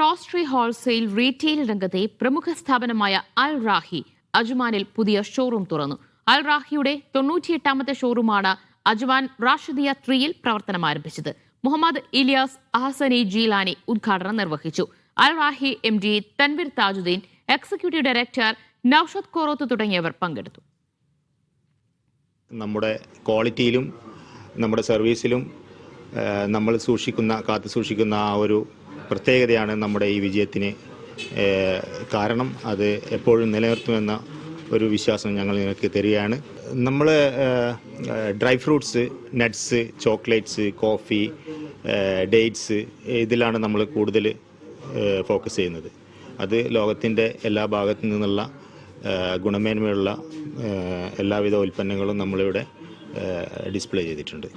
റോസ്ട്രി wholesale retail രംഗത്തെ പ്രമുഖ സ്ഥാപനമായ അൽ റാഹി അജ്മാനിൽ പുതിയ ഷോറൂം തുറന്നു. അൽ റാഹിയുടെ തൊണ്ണൂറ്റിയെട്ടാമത്തെ ഷോറൂമാണ് അജ്മാൻ റാഷിദിയ ത്രീയിൽ പ്രവർത്തനം ആരംഭിച്ചത്. മുഹമ്മദ് ഇലിയാസ് അഹസനി ജീലാനി ഉദ്ഘാടനം നിർവഹിച്ചു. Al Rahi M D Tanveer Tajuddin executive director Naushad Koroth തുടങ്ങിയവർ പങ്കെടുത്തു. നമ്മുടെ ക്വാളിറ്റിയിലും നമ്മുടെ സർവീസിലും നമ്മൾ സൂക്ഷിക്കുന്ന കാത്തു സൂക്ഷിക്കുന്ന ആ ഒരു പ്രത്യേകതയാണ് നമ്മുടെ ഈ വിജയത്തിന്. കാരണം അത് എപ്പോഴും നിലനിർത്തുമെന്ന ഒരു വിശ്വാസം ഞങ്ങൾ നിങ്ങൾക്ക് തരികയാണ്. നമ്മൾ dry fruits nuts chocolates coffee dates ഇതിലാണ് നമ്മൾ കൂടുതൽ ഫോക്കസ് ചെയ്യുന്നത്. അത് ലോകത്തിന്റെ എല്ലാ ഭാഗത്തു നിന്നുള്ള ഗുണമേന്മയുള്ള എല്ലാവിധ ഉൽപ്പന്നങ്ങളും നമ്മളിവിടെ ഡിസ്പ്ലേ ചെയ്തിട്ടുണ്ട്.